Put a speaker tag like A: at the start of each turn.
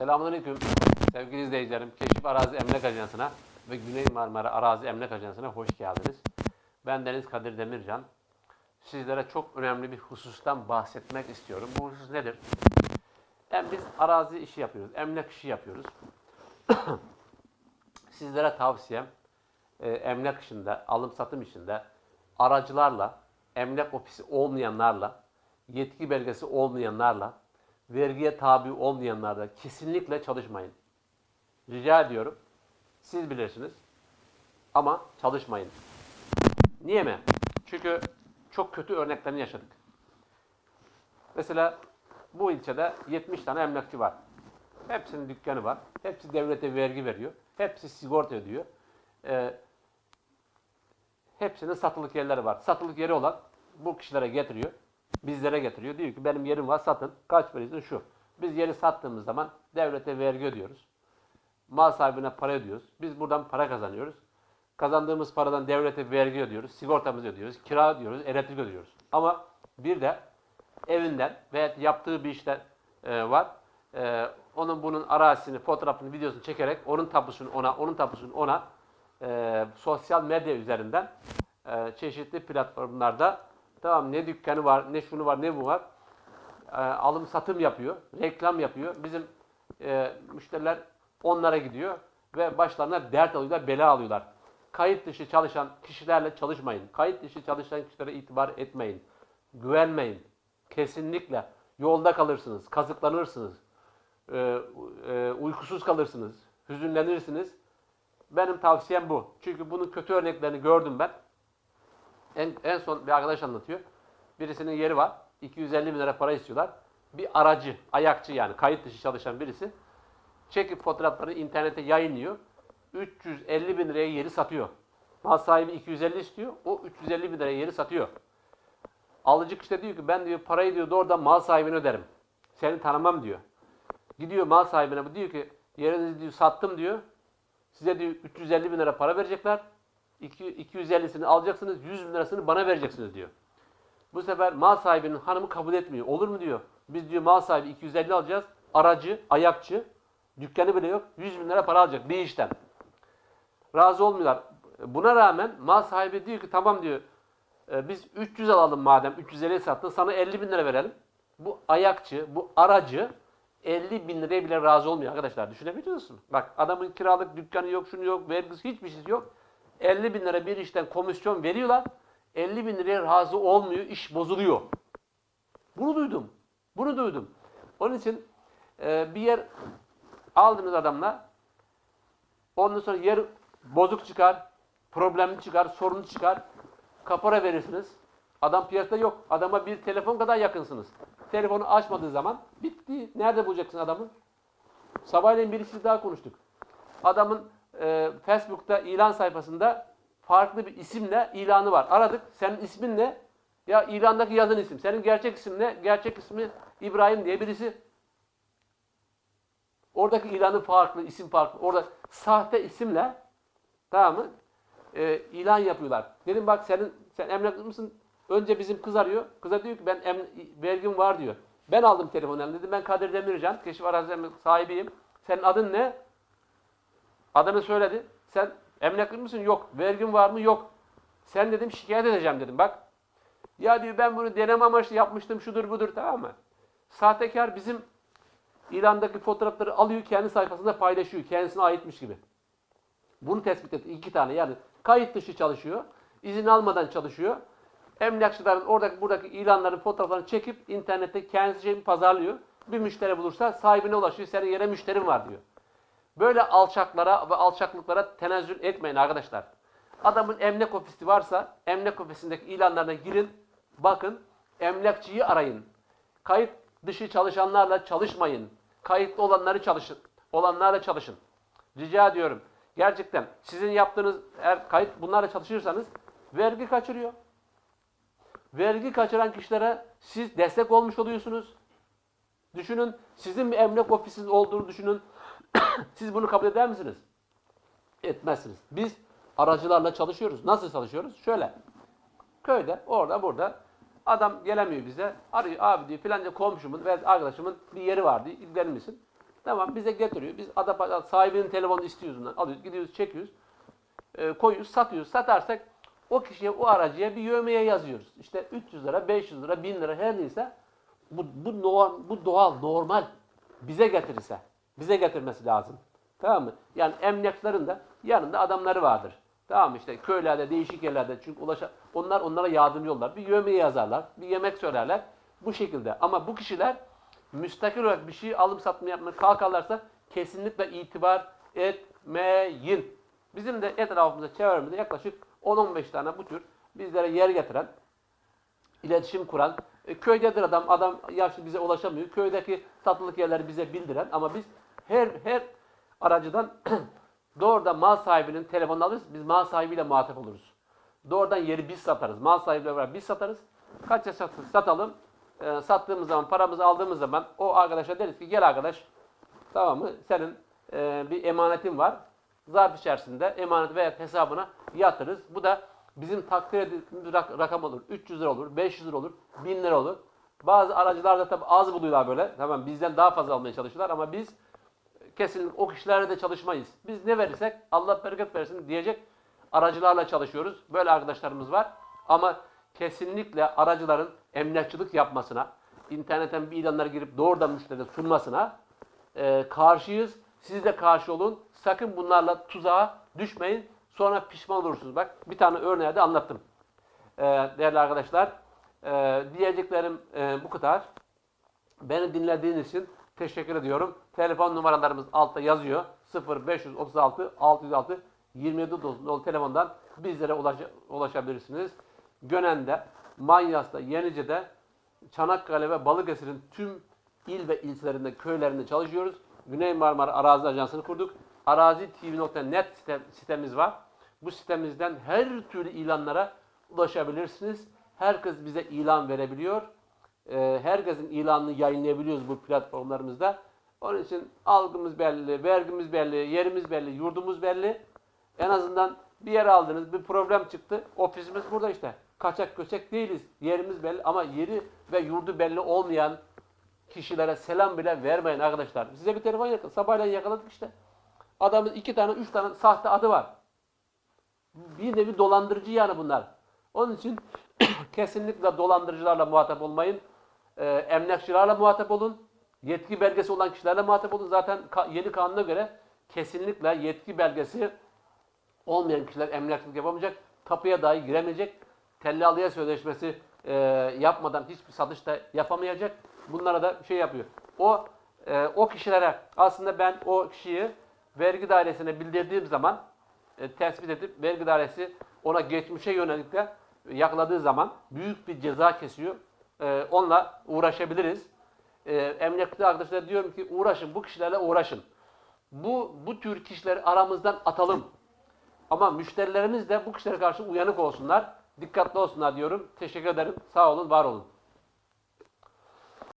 A: Selamünaleyküm sevgili izleyicilerim. Keşif Arazi Emlak Ajansı'na ve Güney Marmara Arazi Emlak Ajansı'na hoş geldiniz. Ben Deniz Kadir Demircan. Sizlere çok önemli bir husustan bahsetmek istiyorum. Bu husus nedir? Yani biz arazi işi yapıyoruz, emlak işi yapıyoruz. Sizlere tavsiyem e, emlak işinde, alım satım işinde aracılarla, emlak ofisi olmayanlarla, yetki belgesi olmayanlarla, vergiye tabi olmayanlarla kesinlikle çalışmayın. Rica ediyorum. Siz bilirsiniz. Ama çalışmayın. Niye mi? Çünkü çok kötü örneklerini yaşadık. Mesela bu ilçede 70 tane emlakçı var. Hepsinin dükkanı var. Hepsi devlete vergi veriyor. Hepsi sigorta ödüyor. Ee, hepsinin satılık yerleri var. Satılık yeri olan bu kişilere getiriyor. Bizlere getiriyor. Diyor ki benim yerim var satın. Kaç veriyorsun? Şu. Biz yeri sattığımız zaman devlete vergi ödüyoruz. Mal sahibine para ödüyoruz. Biz buradan para kazanıyoruz. Kazandığımız paradan devlete vergi ödüyoruz. Sigortamızı ödüyoruz. Kira ödüyoruz. Elektrik ödüyoruz. Ama bir de evinden veya yaptığı bir işte e, var. E, onun bunun arazisini, fotoğrafını, videosunu çekerek onun tapusunu ona, onun tapusunu ona e, sosyal medya üzerinden e, çeşitli platformlarda tamam ne dükkanı var, ne şunu var, ne bu var e, alım satım yapıyor, reklam yapıyor. Bizim e, müşteriler onlara gidiyor ve başlarına dert alıyorlar, bela alıyorlar. Kayıt dışı çalışan kişilerle çalışmayın. Kayıt dışı çalışan kişilere itibar etmeyin. Güvenmeyin. Kesinlikle yolda kalırsınız, kazıklanırsınız, e, e, uykusuz kalırsınız, hüzünlenirsiniz. Benim tavsiyem bu. Çünkü bunun kötü örneklerini gördüm ben. En, en son bir arkadaş anlatıyor. Birisinin yeri var. 250 bin lira para istiyorlar. Bir aracı, ayakçı yani kayıt dışı çalışan birisi çekip fotoğraflarını internete yayınlıyor. 350 bin liraya yeri satıyor. Mal sahibi 250 istiyor. O 350 bin liraya yeri satıyor. Alıcı işte diyor ki ben diyor parayı diyor doğrudan mal sahibine öderim. Seni tanımam diyor. Gidiyor mal sahibine bu diyor ki yerinizi diyor sattım diyor. Size diyor 350 bin lira para verecekler. 250'sini alacaksınız 100 bin lirasını bana vereceksiniz diyor. Bu sefer mal sahibinin hanımı kabul etmiyor. Olur mu diyor. Biz diyor mal sahibi 250 alacağız. Aracı, ayakçı, dükkanı bile yok. 100 bin lira para alacak bir işten. Razı olmuyorlar. Buna rağmen mal sahibi diyor ki tamam diyor. "e, Biz 300 alalım madem 350 sattın sana 50 bin lira verelim. Bu ayakçı, bu aracı 50 bin liraya bile razı olmuyor arkadaşlar. Düşünebiliyor musun? Bak adamın kiralık dükkanı yok, şunu yok, vergisi hiçbir şey yok. 50 bin lira bir işten komisyon veriyorlar. 50 bin liraya razı olmuyor, iş bozuluyor. Bunu duydum. Bunu duydum. Onun için e, bir yer aldınız adamla. Ondan sonra yer bozuk çıkar, problemli çıkar, sorunlu çıkar. Kapora verirsiniz. Adam piyasada yok. Adama bir telefon kadar yakınsınız. Telefonu açmadığı zaman bitti. Nerede bulacaksın adamı? Sabahleyin birisi daha konuştuk. Adamın e, Facebook'ta ilan sayfasında farklı bir isimle ilanı var. Aradık. Senin ismin ne? Ya ilandaki yazan isim. Senin gerçek isim ne? Gerçek ismi İbrahim diye birisi. Oradaki ilanı farklı, isim farklı. Orada sahte isimle tamam mı? E, ilan yapıyorlar. Dedim bak senin sen emlaklı mısın? Önce bizim kız arıyor. Kıza diyor ki ben em, vergim var diyor. Ben aldım telefonu. Dedim ben Kadir Demircan. Keşif arazi sahibiyim. Senin adın ne? Adını söyledi. Sen emlaklı mısın? Yok. Vergin var mı? Yok. Sen dedim şikayet edeceğim dedim bak. Ya diyor ben bunu deneme amaçlı yapmıştım şudur budur tamam mı? Sahtekar bizim ilandaki fotoğrafları alıyor kendi sayfasında paylaşıyor. Kendisine aitmiş gibi. Bunu tespit etti. iki tane yani kayıt dışı çalışıyor. izin almadan çalışıyor. Emlakçıların oradaki buradaki ilanların fotoğraflarını çekip internette kendisi şey pazarlıyor. Bir müşteri bulursa sahibine ulaşıyor. Senin yere müşterim var diyor. Böyle alçaklara ve alçaklıklara tenezzül etmeyin arkadaşlar. Adamın emlak ofisi varsa emlak ofisindeki ilanlarına girin, bakın, emlakçıyı arayın. Kayıt dışı çalışanlarla çalışmayın. Kayıtlı olanları çalışın. Olanlarla çalışın. Rica ediyorum. Gerçekten sizin yaptığınız eğer kayıt bunlarla çalışırsanız vergi kaçırıyor. Vergi kaçıran kişilere siz destek olmuş oluyorsunuz. Düşünün sizin bir emlak ofisiniz olduğunu düşünün. Siz bunu kabul eder misiniz? Etmezsiniz. Biz aracılarla çalışıyoruz. Nasıl çalışıyoruz? Şöyle. Köyde, orada, burada adam gelemiyor bize. Arıyor abi diyor filanca komşumun veya arkadaşımın bir yeri var diyor. İlgilenir misin? Tamam bize getiriyor. Biz ada sahibinin telefonunu istiyoruz ondan. Alıyoruz, gidiyoruz, çekiyoruz. E, koyuyoruz, satıyoruz. Satarsak o kişiye, o aracıya bir yövmeye yazıyoruz. İşte 300 lira, 500 lira, 1000 lira her neyse bu, bu, bu doğal, normal. Bize getirirse. Bize getirmesi lazım. Tamam mı? Yani emlakların da yanında adamları vardır. Tamam? İşte köylerde, değişik yerlerde çünkü ulaşa, onlar onlara yardımcı olurlar. Bir yövmeyi yazarlar, bir yemek söylerler. Bu şekilde. Ama bu kişiler müstakil olarak bir şey alım satma yapmaya kalkarlarsa kesinlikle itibar etmeyin. Bizim de etrafımızda, çevremizde yaklaşık 10-15 tane bu tür bizlere yer getiren, iletişim kuran, e, köydedir adam, adam yaşlı bize ulaşamıyor. Köydeki satılık yerleri bize bildiren ama biz her her aracıdan doğrudan mal sahibinin telefonunu alırız. Biz mal sahibiyle muhatap oluruz. Doğrudan yeri biz satarız. Mal sahibiyle beraber biz satarız. Kaça sat, satalım? E, sattığımız zaman, paramızı aldığımız zaman o arkadaşa deriz ki gel arkadaş tamam mı? Senin e, bir emanetin var. Zarf içerisinde emanet veya hesabına yatırırız. Bu da bizim takdir ettiğimiz rak- rakam olur. 300 lira olur, 500 lira olur, 1000 lira olur. Bazı aracılar da tabii az buluyorlar böyle. Tamam bizden daha fazla almaya çalışıyorlar ama biz kesinlikle o kişilerle de çalışmayız. Biz ne verirsek Allah bereket versin diyecek aracılarla çalışıyoruz. Böyle arkadaşlarımız var. Ama kesinlikle aracıların emlakçılık yapmasına, internetten bir ilanlara girip doğrudan müşteriye sunmasına e, karşıyız. Siz de karşı olun. Sakın bunlarla tuzağa düşmeyin. Sonra pişman olursunuz. Bak bir tane örneği de anlattım. E, değerli arkadaşlar. E, diyeceklerim e, bu kadar. Beni dinlediğiniz için teşekkür ediyorum. Telefon numaralarımız altta yazıyor. 0536 606 27 dolu telefondan bizlere ulaş- ulaşabilirsiniz. Gönen'de, Manyas'ta, Yenice'de, Çanakkale ve Balıkesir'in tüm il ve ilçelerinde, köylerinde çalışıyoruz. Güney Marmara Arazi Ajansı'nı kurduk. Arazitv.net sitem, sitemiz var. Bu sitemizden her türlü ilanlara ulaşabilirsiniz. Herkes bize ilan verebiliyor. Ee, herkesin ilanını yayınlayabiliyoruz bu platformlarımızda. Onun için algımız belli, vergimiz belli, yerimiz belli, yurdumuz belli. En azından bir yer aldınız, bir problem çıktı. Ofisimiz burada işte. Kaçak göçek değiliz. Yerimiz belli ama yeri ve yurdu belli olmayan kişilere selam bile vermeyin arkadaşlar. Size bir telefon yakaladık. Sabahleyin yakaladık işte. Adamın iki tane, üç tane sahte adı var. Bir nevi dolandırıcı yani bunlar. Onun için kesinlikle dolandırıcılarla muhatap olmayın. Ee, emlakçılarla muhatap olun. Yetki belgesi olan kişilerle muhatap olun. Zaten ka- yeni kanuna göre kesinlikle yetki belgesi olmayan kişiler emlakçılık yapamayacak. Tapuya dahi giremeyecek. Tellalıya sözleşmesi e, yapmadan hiçbir satış da yapamayacak. Bunlara da şey yapıyor. O e, o kişilere aslında ben o kişiyi vergi dairesine bildirdiğim zaman e, tespit edip vergi dairesi ona geçmişe yönelik de yakaladığı zaman büyük bir ceza kesiyor. E, onunla uğraşabiliriz. E, emniyetli arkadaşlara diyorum ki uğraşın, bu kişilerle uğraşın. Bu, bu tür kişileri aramızdan atalım. Ama müşterilerimiz de bu kişilere karşı uyanık olsunlar, dikkatli olsunlar diyorum. Teşekkür ederim. Sağ olun, var olun.